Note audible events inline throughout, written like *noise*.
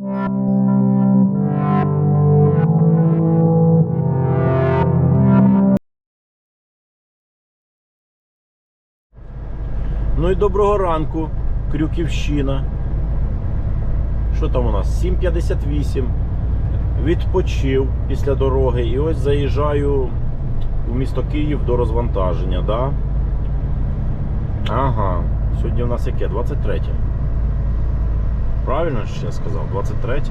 Ну і доброго ранку, Крюківщина. Що там у нас? 7.58. Відпочив після дороги і ось заїжджаю у місто Київ до розвантаження, да? Ага. Сьогодні у нас яке? 23. Правильно ж я сказав? 23?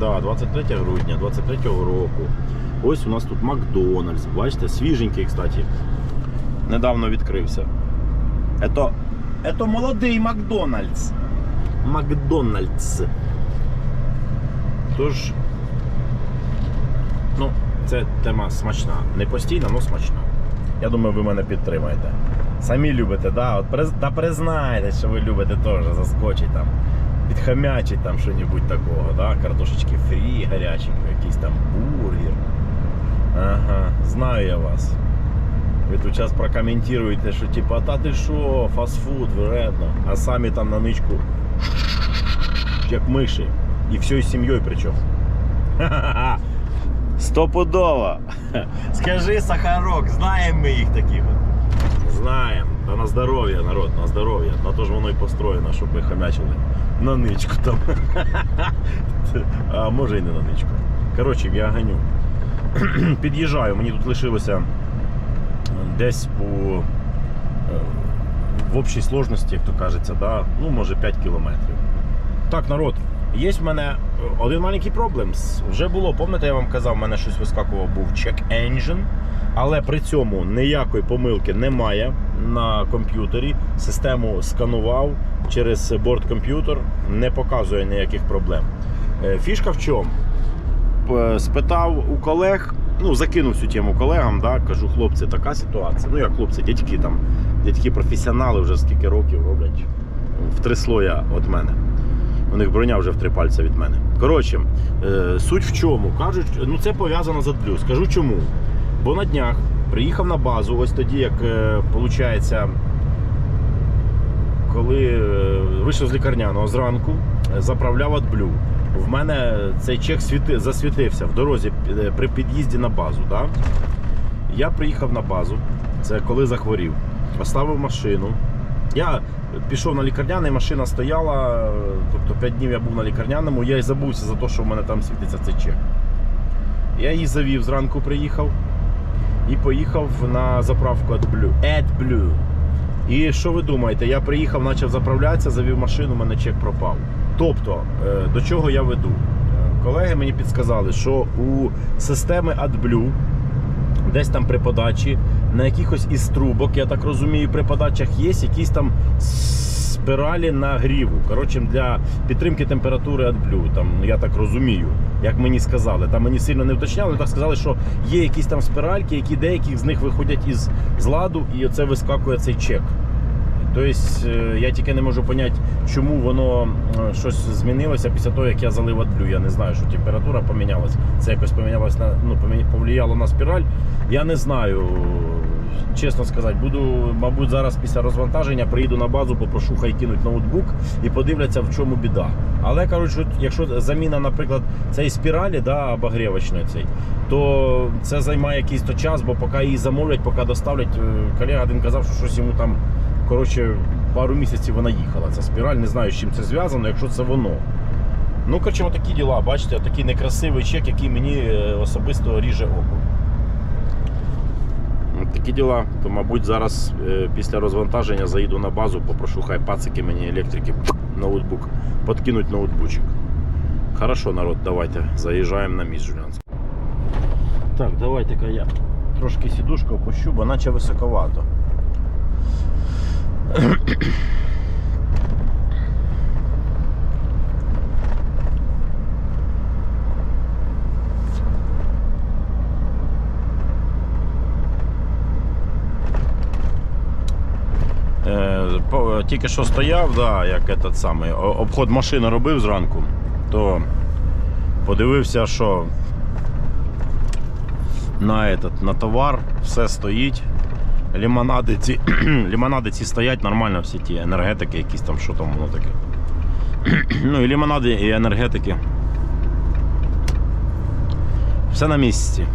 Да, 23 грудня 23-го року. Ось у нас тут Макдональдс. Бачите, свіженький, кстати. Недавно відкрився. Это, это молодий Макдональдс. Макдональдс. Тож, ну, це тема смачна. Не постійна, але смачна. Я думаю, ви мене підтримаєте. Самі любите, да? От та признайте, що ви любите теж заскочить там, підхамячить там що-небудь такого, да? картошечки фрі гаряченько, якийсь там бургер. Ага, знаю я вас. Ви тут час прокоментуєте, що типа, та ти що, фастфуд, вредно. А самі там на ничку як миші. І всією сім'єю причому. Ха-ха-ха. Стопудово. Скажи, Сахарок, знаємо ми їх таких. от. Знаємо. Та на здоров'я, народ, на здоров'я. На то ж воно і построєно, щоб ви хамячили На ничку там. А може і не на ничку. Коротше, я ганю. Під'їжджаю, мені тут лишилося десь по е, в общій сложності, як то кажеться, да? ну може 5 кілометрів. Так, народ, є в мене е, один маленький проблем. Вже було, пам'ятаєте, я вам казав, в мене щось вискакував, був check engine, але при цьому ніякої помилки немає на комп'ютері. Систему сканував через борт-комп'ютер, не показує ніяких проблем. Е, Фішка в чому? Спитав у колег, ну закинув цю тему колегам, да, кажу, хлопці, така ситуація. Ну як хлопці, дядьки там, дядьки професіонали вже скільки років роблять в три слоя від мене. У них броня вже в три пальця від мене. Коротше, е, суть в чому? Кажуть, ну це пов'язано з AdBlue. Скажу чому. Бо на днях приїхав на базу, ось тоді, як виходить, коли е, вийшов з лікарняного зранку, е, заправляв AdBlue. В мене цей чек світи, засвітився в дорозі е, при під'їзді на базу. Да? Я приїхав на базу, це коли захворів, поставив машину. Я пішов на лікарняний, машина стояла, е, тобто 5 днів я був на лікарняному, я й забувся за те, що в мене там світиться цей чек. Я її завів, зранку приїхав і поїхав на заправку AdBlue. AdBlue. І що ви думаєте? Я приїхав, почав заправлятися, завів машину, у мене чек пропав. Тобто, е, до чого я веду? Е, Колеги мені підсказали, що у системи AdBlue десь там при подачі, на якихось із трубок, я так розумію, при подачах є якісь там спиралі нагріву. Коротше, для підтримки температури AdBlue, там, я так розумію, як мені сказали. Там мені сильно не уточняли, але так сказали, що є якісь там спиральки, які деяких з них виходять із з ладу, і оце вискакує цей чек. Тобто е, я тільки не можу зрозуміти, чому воно е, щось змінилося після того, як я залив AdBlue. Я не знаю, що температура помінялась. Це якось помінялось на ну, повлияло на спіраль. Я не знаю. Чесно сказати, буду, мабуть, зараз після розвантаження приїду на базу, попрошу хай кинуть ноутбук і подивляться, в чому біда. Але що якщо заміна, наприклад, цієї спіралі, да, обогрівочної цей, то це займає якийсь то час, бо поки її замовлять, поки доставлять. е, Колега один казав, що щось йому там коротше, пару місяців вона їхала. Ця спіраль, не знаю, з чим це зв'язано, якщо це воно. Ну, коротше, такі діла, бачите, такий некрасивий чек, який мені е, особисто ріже око. Такі діла, то, мабуть, зараз е, після розвантаження заїду на базу, попрошу, хай пацики мені електрики *clears throat* ноутбук, подкинуть ноутбучик. Хорошо, народ, давайте заїжджаємо на місць Жулянськ. Так, давайте-ка я трошки сідушку опущу, бо наче високовато. Е, Тільки що стояв, да, як этот самий, обход машини робив зранку, то подивився, що на, этот, на товар все стоїть. Лімонади ці, *clears throat* лімонади ці стоять нормально, всі ті енергетики, якісь там, що там воно таке. *clears throat* ну і лимонади, і енергетики. Все на місці.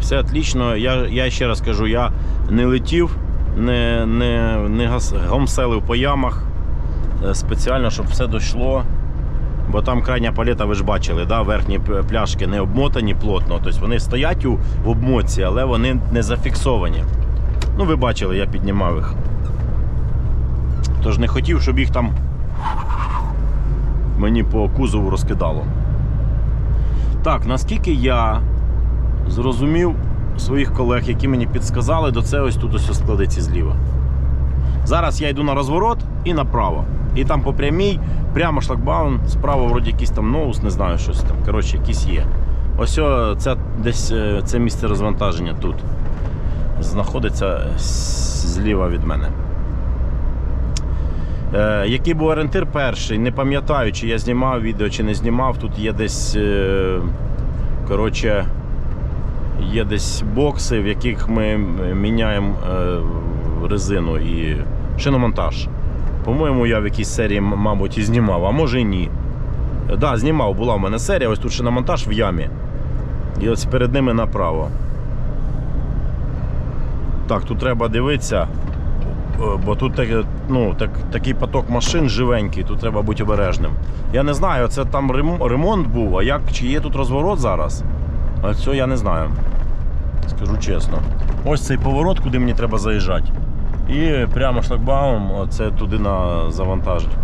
Все отлично. Я, я ще раз кажу, я не летів, не, не, не гомселив по ямах е, спеціально, щоб все дійшло. Бо там крайня палета, ви ж бачили, да? верхні пляшки не обмотані плотно. Тобто вони стоять у, в обмотці, але вони не зафіксовані. Ну, ви бачили, я піднімав їх. Тож не хотів, щоб їх там мені по кузову розкидало. Так, наскільки я зрозумів своїх колег, які мені підсказали, до це ось тут ось складеться зліва. Зараз я йду на розворот і направо. І там по прямій, прямо шлагбаум, справа вроді якийсь там ноус, не знаю, щось там. Коротше, якийсь є. Ось о, це десь е, це місце розвантаження тут. Знаходиться зліва від мене. Е, який був орієнтир перший, не пам'ятаю, чи я знімав відео, чи не знімав. Тут є десь. Е, коротше, є десь бокси, в яких ми міняємо е, резину і шиномонтаж. По-моєму, я в якійсь серії, мабуть, і знімав, а може і ні. Так, да, знімав, була в мене серія, ось тут шиномонтаж в ямі. І ось перед ними направо. Так, тут треба дивитися, е, бо тут таке- ну, так, такий поток машин живенький, тут треба бути обережним. Я не знаю, це там ремонт був, а як, чи є тут розворот зараз? А цього я не знаю. Скажу чесно. Ось цей поворот, куди мені треба заїжджати. І прямо шлагбаум, це туди на завантаження.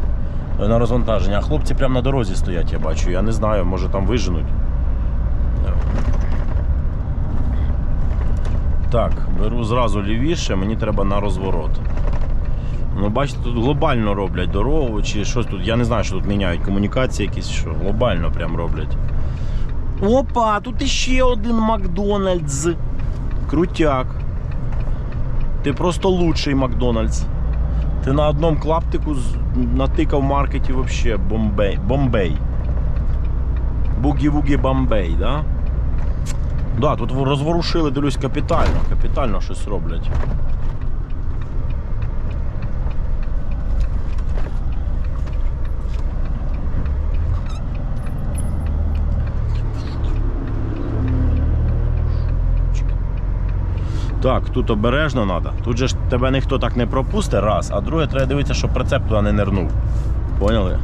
На розвантаження. А хлопці прямо на дорозі стоять, я бачу. Я не знаю, може там виженуть. Так, беру зразу лівіше, мені треба на розворот. Ну, бачите, тут глобально роблять дорогу чи щось тут. Я не знаю, що тут міняють комунікації якісь, що глобально прям роблять. Опа, тут іще один Макдональдс. Крутяк. Ти просто лучший Макдональдс. Ти на одному клаптику натикав маркеті вообще Бомбей. Бомбей. Бугі-вугі Бомбей, да? Да, тут розворушили, дивлюсь, капітально. Капітально щось роблять. Так, тут обережно треба. Тут же ж тебе ніхто так не пропустить, раз, а друге, треба дивитися, щоб прицеп туди не нирнув. Поняли?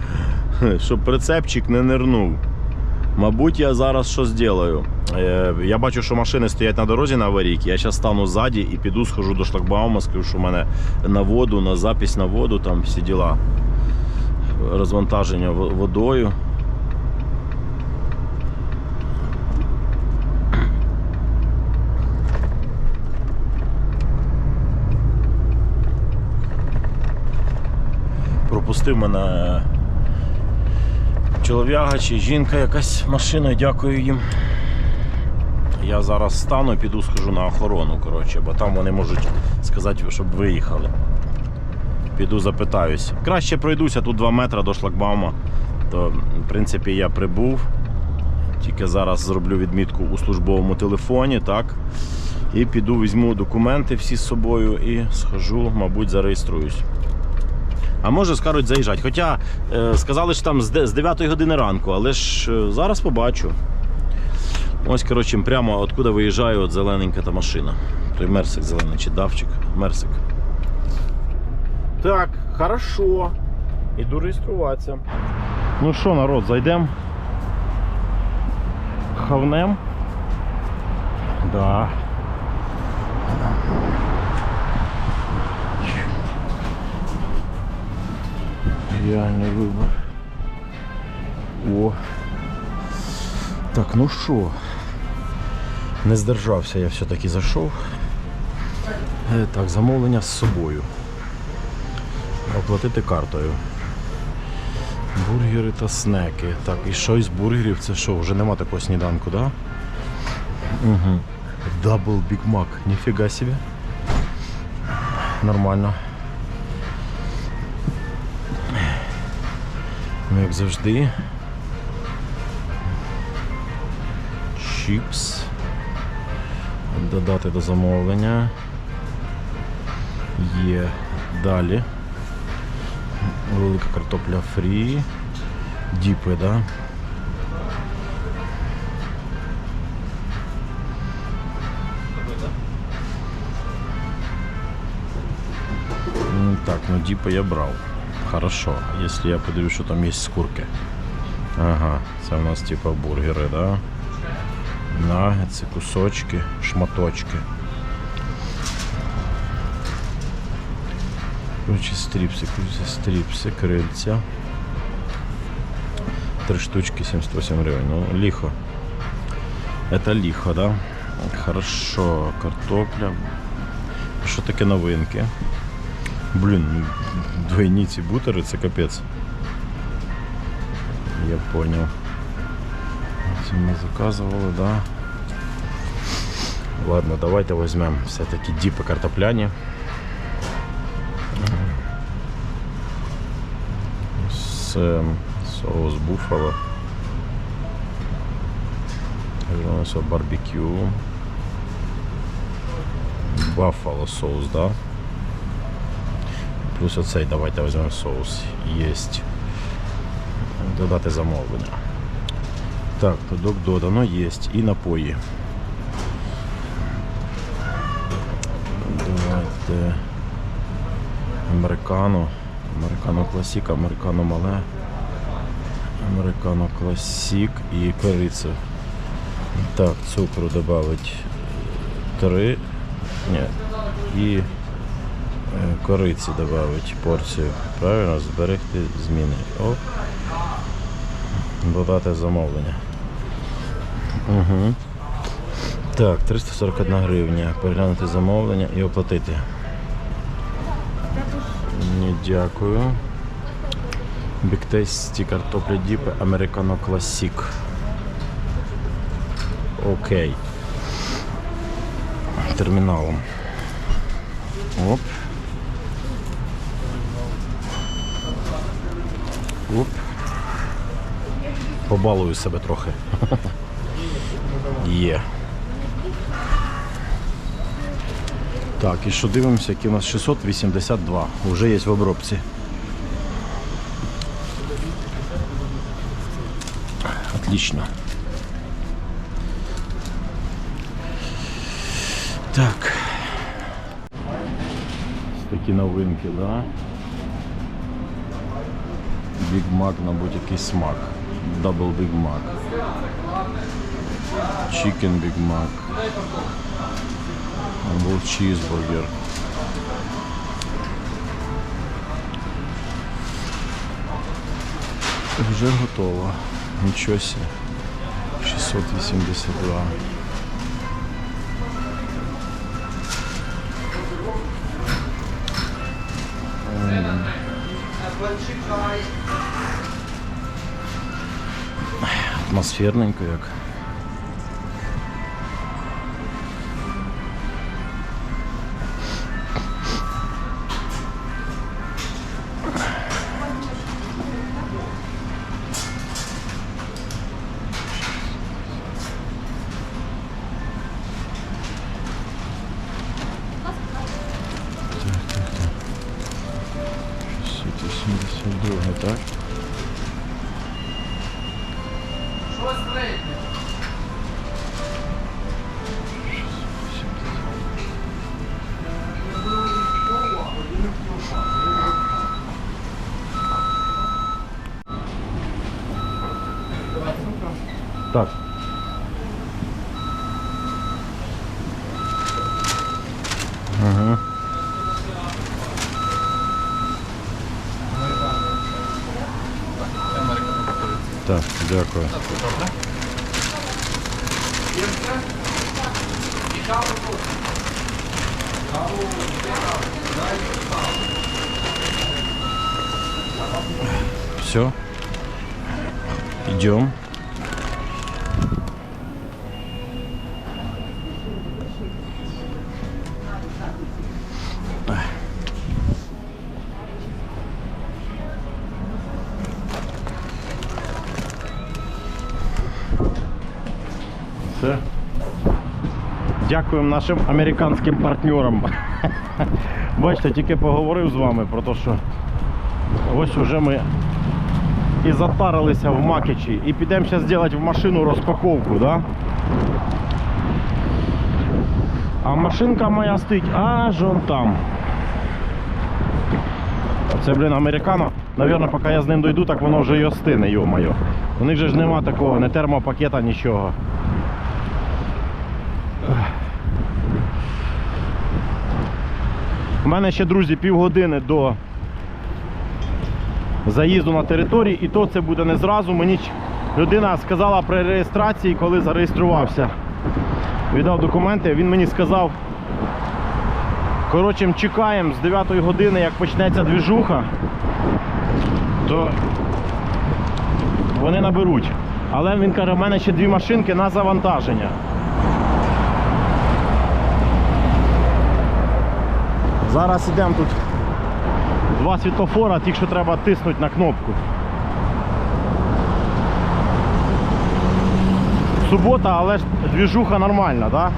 *laughs* щоб прицепчик не нирнув. Мабуть, я зараз що зроблю. Е, Я бачу, що машини стоять на дорозі на аварійці. Я зараз стану ззаді і піду, схожу до шлагбаума, скажу, що в мене на воду, на запись на воду, там всі діла. Розвантаження водою. Пропустив мене чолов'яга чи жінка якась машиною, дякую їм. Я зараз стану і піду схожу на охорону, коротше, бо там вони можуть сказати, щоб виїхали. Піду запитаюсь. Краще пройдуся тут 2 метри до шлагбаума. То, в принципі, я прибув. Тільки зараз зроблю відмітку у службовому телефоні, так? І піду візьму документи всі з собою і схожу, мабуть, зареєструюсь. А може скажуть заїжджати. Хоча е, сказали, що там з де- з 9 години ранку, але ж е, зараз побачу. Ось, коротше, прямо откуда виїжджає от зелененька та машина. Той мерсик зелений чи давчик. Мерсик. Так, хорошо. Іду реєструватися. Ну що, народ, зайдемо. Хавнем. Да. Ідеальний вибор. О. Так, ну що? Не здержався, я все-таки зайшов. Е, Так, замовлення з собою. Оплатити картою. Бургери та снеки. Так, і що із бургерів? Це що, вже нема такого сніданку, да? Угу. Дабл Биг Мак. Ніфіга собі. Нормально. Як завжди. Чіпс. Додати до замовлення. Є далі. Велика картопля фрі. Діпи, да? Ну, Так, ну діпи я брав. Хорошо. Якщо я подивлюсь, що там є з курки. Ага, це у нас типа бургери, да? Нагетси, кусочки, шматочки. Короче, стріпси, короче, стріпси, крильця. Три штучки 78 гривень. Ну, лихо. Это лихо, да? Хорошо, картопля. Що таке новинки? Блін, ну, двойні ці бутери, це капець. Я понял. Це ми заказували, да? Ладно, давайте візьмемо все-таки діпи картопляні. З ем, соус буфало. Соус барбекю. Баффало соус, да? Плюс оцей давайте візьмемо соус. Єсть. Додати замовлення. Так, продукт додано, є. І напої. Давайте. Американо. Американо класік, американо мале. Американо класік і корицю. Так, цукру додати 3. Ні. І кориці додати порцію. Правильно, зберегти зміни. Оп. Додати замовлення. Угу. Так, 341 гривня. Переглянути замовлення і оплатити. Ні, дякую. Біктесті картопля діпи Американо Класік. Окей. Терміналом. Оп. Оп. Побалую себе трохи. Є. Так, і що дивимося, які у нас 682. Уже є в обробці. Отлично. Так. Такі новинки, да? Біг Мак, мабуть, якийсь смак. Дабл Біг Мак. Чікен Біг Мак. Або чізбургер. Вже готово. Нічого себе. 682. М. Атмосферненько як. Так. Ага. Так, дякую. Все. Идем. Дякуємо нашим американським партнерам. *laughs* Бачите, тільки поговорив з вами про те, що Ось уже ми і затарилися в Макічі. І підемо зараз робити в машину розпаковку, да? А машинка моя стоїть аж он там. Це, блін, американо. Навірно, поки я з ним дойду, так воно вже й остине, йо-моє. У них же ж нема такого, не термопакета, нічого. У мене ще, друзі, півгодини до заїзду на територію, і то це буде не зразу. Мені людина сказала при реєстрації, коли зареєструвався. Віддав документи, він мені сказав. Коротше, чекаємо з 9 години, як почнеться двіжуха, то вони наберуть. Але він каже, в мене ще дві машинки на завантаження. Зараз ідемо тут два світлофора, тільки що треба тиснути на кнопку. Субота, але ж двіжуха нормальна, так? Да?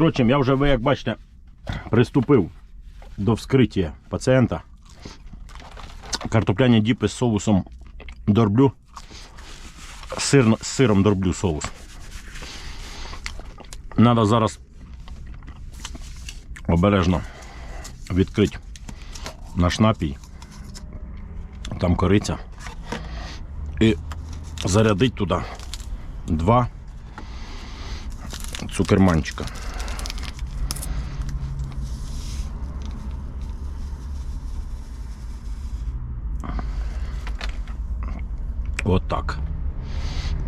Коротше, я вже, ви як бачите, приступив до вскриття пацієнта. Картопляні діпи з соусом дорблю. Сир, з сиром дорблю соус. Надо зараз обережно відкрити наш напій. Там кориця. І зарядити туди два цукерманчика. Отак.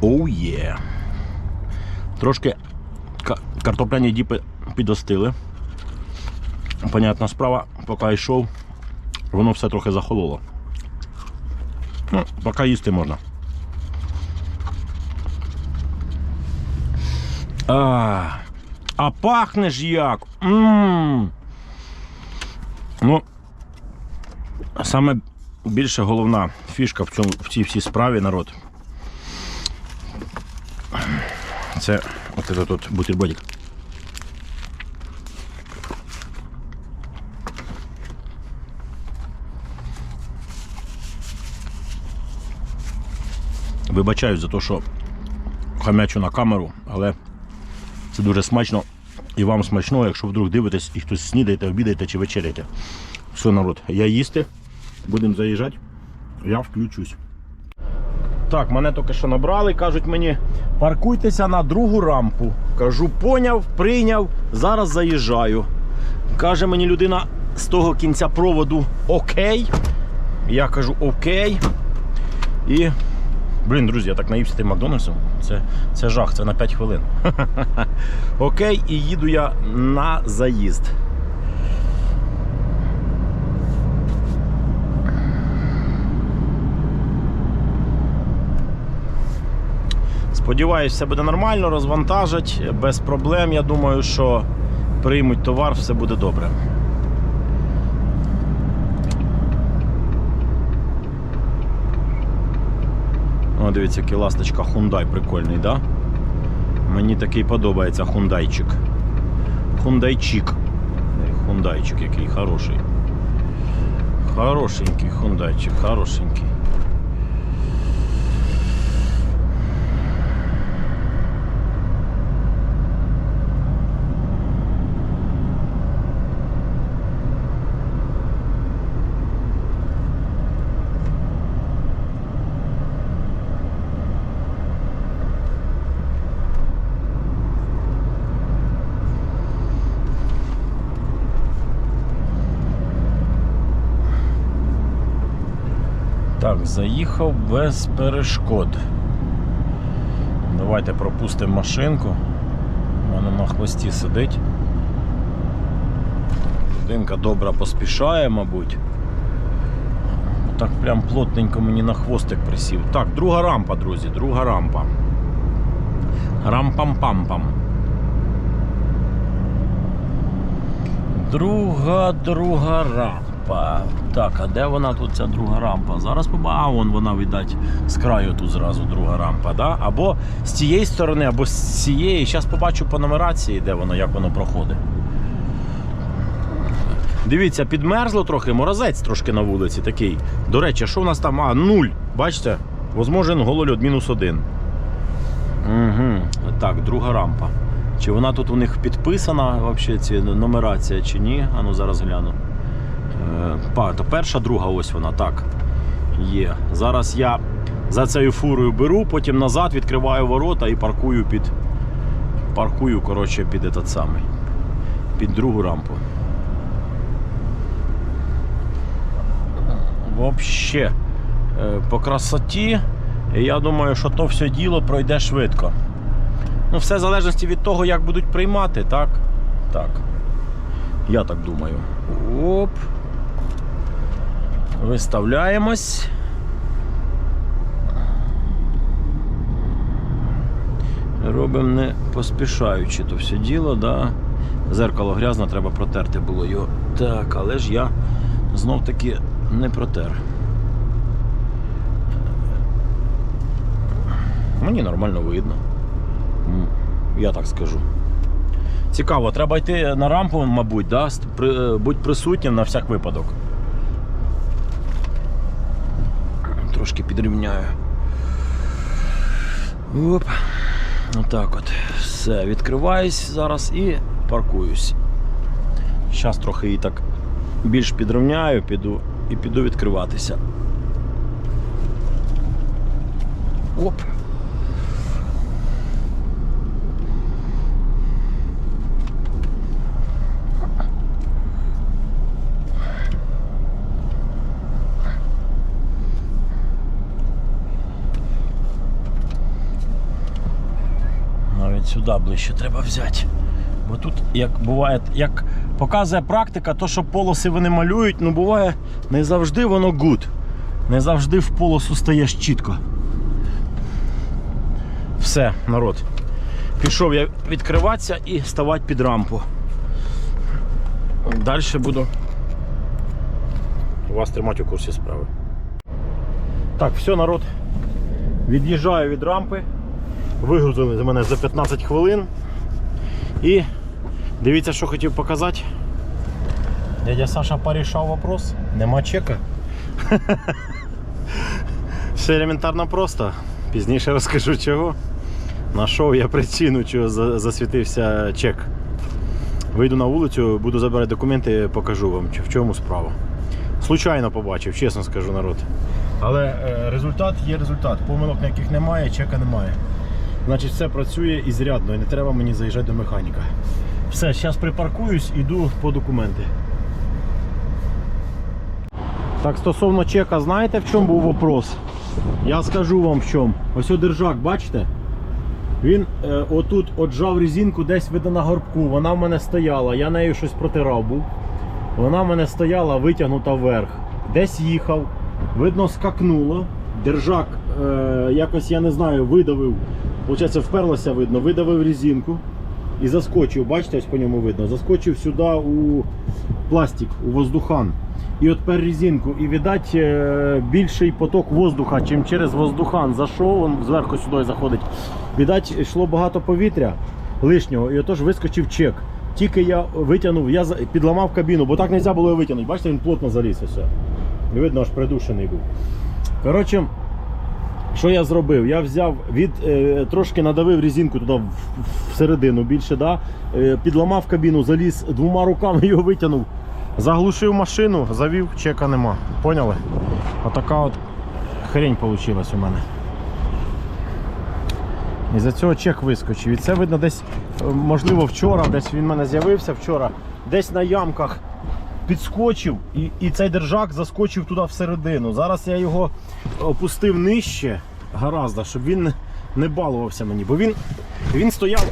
Оу є. Трошки картопляні діпи підостили. Понятна справа, поки йшов, воно все трохи захололо. Ну, поки їсти можна. А, а пахне ж як. М. Ну, саме більше головна фішка в, цьому, в цій всій справі народ. Це от этот от бутербродик. Вибачаю за те, що хамячу на камеру, але це дуже смачно і вам смачно, якщо вдруг дивитесь і хтось снідаєте, обідаєте чи вечеряєте. Все, народ, я їсти, будемо заїжджати, я включусь. Так, мене тільки що набрали, кажуть мені, паркуйтеся на другу рампу. Кажу, поняв, прийняв, зараз заїжджаю. Каже мені людина з того кінця проводу окей. Я кажу окей. І Блін, друзі, я так наївся тим Макдональдсом. Це, це жах, це на 5 хвилин. *laughs* Окей, і їду я на заїзд. Сподіваюсь, все буде нормально, розвантажать, без проблем. Я думаю, що приймуть товар, все буде добре. О, дивіться, який ласточка Hyundai прикольний, да? Мені такий подобається хундайчик. Хундайчик. Хундайчик який хороший. Хорошенький хундайчик, хорошенький. Заїхав без перешкод. Давайте пропустимо машинку. У мене на хвості сидить. Людинка добре поспішає, мабуть. Так прям плотненько мені на хвостик присів. Так, друга рампа, друзі, друга рампа. Рам-пам-пам-пам. Друга, друга рампа. Так, а де вона тут ця друга рампа? Зараз поба. А, вон вона, видать, з краю тут зразу друга рампа. Да? Або з цієї сторони, або з цієї. Зараз побачу по нумерації, де воно, як воно проходить. Дивіться, підмерзло трохи, морозець трошки на вулиці такий. До речі, що в нас там? А, нуль. Бачите? Возможен голольот мінус один. Угу. Так, друга рампа. Чи вона тут у них підписана, вообще, ці нумерація, чи ні? А ну зараз гляну. Е, то перша, друга, ось вона, так. Є. Зараз я за цією фурою беру, потім назад відкриваю ворота і паркую під. Паркую, коротше, під этот самий. Під другу рампу. Вообще, е, по красоті, я думаю, що то все діло пройде швидко. Ну, все в залежності від того, як будуть приймати, так? Так. Я так думаю. Оп. Виставляємось. Робимо не поспішаючи то все діло, да. Зеркало грязне, треба протерти було його. Так, але ж я знов таки не протер. Мені нормально видно. Я так скажу. Цікаво, треба йти на рампу, мабуть, да? е, будь присутнім на всяк випадок. Трошки підрівняю. Оп. Отак от. Все, відкриваюсь зараз і паркуюсь. Зараз трохи її так більш підрівняю, піду і піду відкриватися. Оп. Навіть сюди ближче треба взяти. Бо тут, як буває, як показує практика, то, що полоси вони малюють, ну буває, не завжди воно гуд. Не завжди в полосу стаєш чітко. Все, народ. Пішов я відкриватися і ставати під рампу. Далі буду вас тримати у курсі справи. Так, все, народ. Від'їжджаю від рампи. Вигрузили з мене за 15 хвилин. І дивіться, що хотів показати. Дядя Саша порішав вопрос. Нема чека. *laughs* Все елементарно просто. Пізніше розкажу чого. Нашов я причину, чого засвітився чек. Вийду на вулицю, буду забирати документи, покажу вам, в чому справа. Случайно побачив, чесно скажу народ. Але е, результат є результат. Помилок ніяких немає, чека немає. Значить, все працює і зрядно, і не треба мені заїжджати до механіка. Все, зараз припаркуюсь, іду по документи. Так, стосовно чека, знаєте в чому був вопрос? Я скажу вам в чому. Ось держак, бачите? Він е, отут отжав резинку десь видно на горбку. Вона в мене стояла, я нею щось протирав був. Вона в мене стояла витягнута вверх. Десь їхав, видно, скакнуло. Держак е, якось, я не знаю, видавив. Получається, вперлося видно, видавив резинку і заскочив. Бачите, ось по ньому видно. Заскочив сюди у пластик, у воздухан. І отпер резинку. І видать е, більший поток воздуха, чим через воздухан зайшов, він зверху сюди заходить. Видать, йшло багато повітря лишнього, і отож вискочив чек. Тільки я витягнув, я підламав кабіну, бо так не можна було витягнути. Бачите, він плотно заліз все. І видно, аж придушений був. Коротше, що я зробив? Я взяв від е, трошки надавив резинку туди всередину більше, да? е, підламав кабіну, заліз двома руками *laughs* його витягнув, заглушив машину, завів, чека нема. Поняли? Отака от хрень вийшла у мене. І за цього чек вискочив. І це видно десь, е, можливо, вчора, десь він в мене з'явився вчора, десь на ямках підскочив, і, і цей держак заскочив туди всередину. Зараз я його опустив нижче, гаразд, щоб він не- балувався мені, бо він, він стояв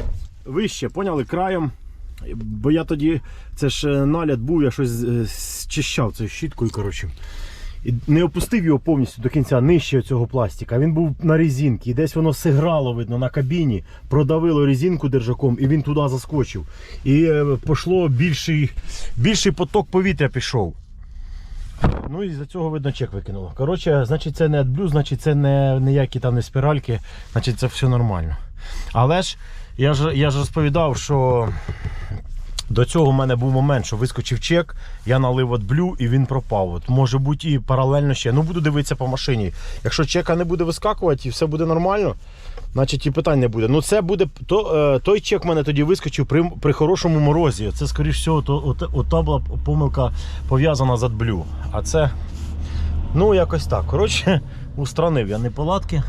вище, поняли, краєм. Бо я тоді, це ж е, наляд був, я щось е, зчищав цією щіткою, коротше. І не опустив його повністю до кінця нижче цього пластика. Він був на резинці, і десь воно сиграло, видно, на кабіні, продавило резинку держаком, і він туди заскочив. І е, пішло більший, більший поток повітря пішов. Ну і за цього видно чек викинуло. Коротше, значить, це не AdBlue, значить, це не ніякі там не спіральки, значить це все нормально. Але ж я ж, я ж розповідав, що до цього в мене був момент, що вискочив чек, я налив AdBlue і він пропав. От може бути і паралельно ще. Ну буду дивитися по машині. Якщо чека не буде вискакувати і все буде нормально, значить і питань не буде. Ну це буде то, е, той чек в мене тоді вискочив при, при хорошому морозі. Це, скоріш всього, то, от, от, та була помилка пов'язана з AdBlue. А це, ну якось так. Коротше, *laughs* устранив я неполадки.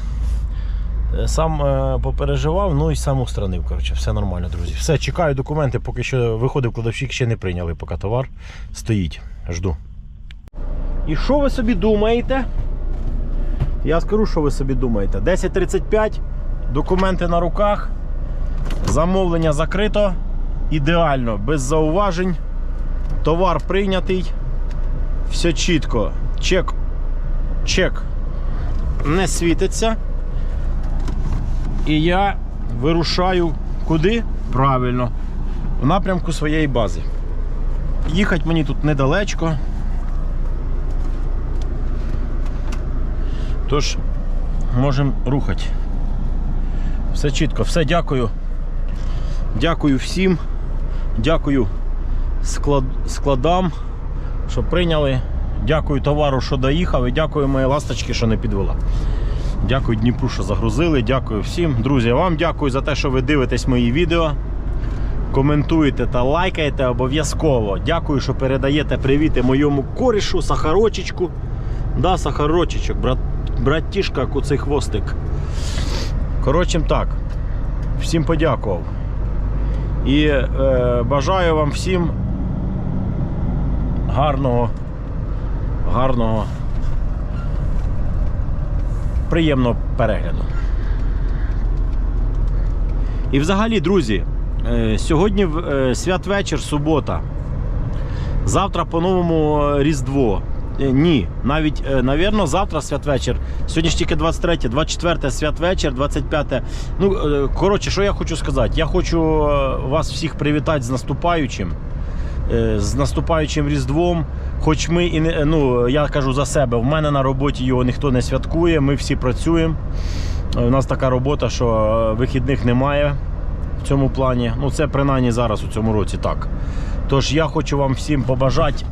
Е, Сам е, попереживав, ну і сам устранив. Коротше, все нормально, друзі. Все, чекаю документи, поки що виходив кладовщик, ще не прийняли, поки товар стоїть. Жду. І що ви собі думаєте? Я скажу, що ви собі думаєте. 10.35, документи на руках, замовлення закрито. Ідеально, без зауважень. Товар прийнятий. Все чітко. Чек. Чек не світиться. І я вирушаю куди? Правильно, в напрямку своєї бази. Їхати мені тут недалечко. Тож, можемо рухати. Все чітко, все дякую. Дякую всім. Дякую склад... складам, що прийняли. Дякую товару, що доїхав, і дякую моїй ласточки, що не підвела. Дякую Дніпру, що загрузили. Дякую всім. Друзі, вам дякую за те, що ви дивитесь мої відео. Коментуєте та лайкаєте обов'язково. Дякую, що передаєте привіти моєму корішу, сахарочечку. Да, сахарочечок, брат, братішка, куций хвостик. Коротше так, всім подякував. І е, бажаю вам всім гарного, гарного приємного перегляду. І взагалі, друзі, е, сьогодні е, святвечір, субота. Завтра по-новому е, Різдво. Ні, навіть, навірно, завтра святвечір. Сьогодні ж тільки 23, 24 святвечір, 25. Ну, коротше, що я хочу сказати? Я хочу вас всіх привітати з наступаючим. Е, З наступаючим Різдвом. Хоч ми і не ну я кажу за себе, в мене на роботі його ніхто не святкує, ми всі працюємо. Е, У нас така робота, що е, вихідних немає в цьому плані. Ну це принаймні зараз у цьому році так. Тож я хочу вам всім побажати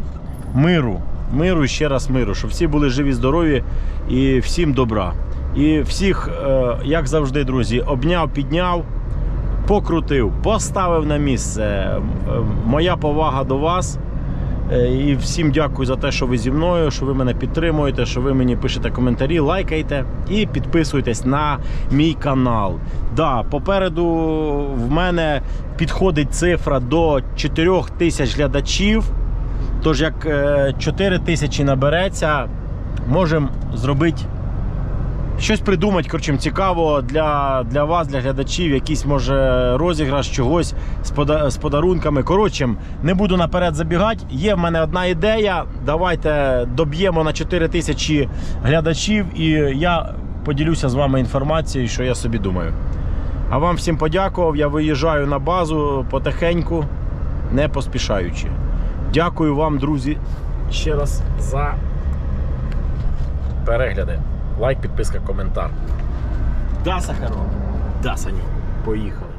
миру, миру і ще раз миру, щоб всі були живі, здорові і всім добра. І всіх, е, як завжди, друзі, обняв, підняв, покрутив, поставив на місце. Е, Моя повага до вас. Е, І всім дякую за те, що ви зі мною, що ви мене підтримуєте, що ви мені пишете коментарі, лайкайте і підписуйтесь на мій канал. Да, попереду в мене підходить цифра до 4 тисяч глядачів. Тож, як е, 4 тисячі набереться, можемо зробити щось придумати, коротше, цікаво для, для вас, для глядачів, якийсь може розіграш чогось з, пода- з подарунками. Коротше, не буду наперед забігати. Є в мене одна ідея. Давайте доб'ємо на 4 тисячі глядачів, і я поділюся з вами інформацією, що я собі думаю. А вам всім подякував. Я виїжджаю на базу потихеньку, не поспішаючи. Дякую вам, друзі, ще раз за перегляди. Лайк, підписка, коментар. Да, Сахаров? Да, Саню. Поїхав.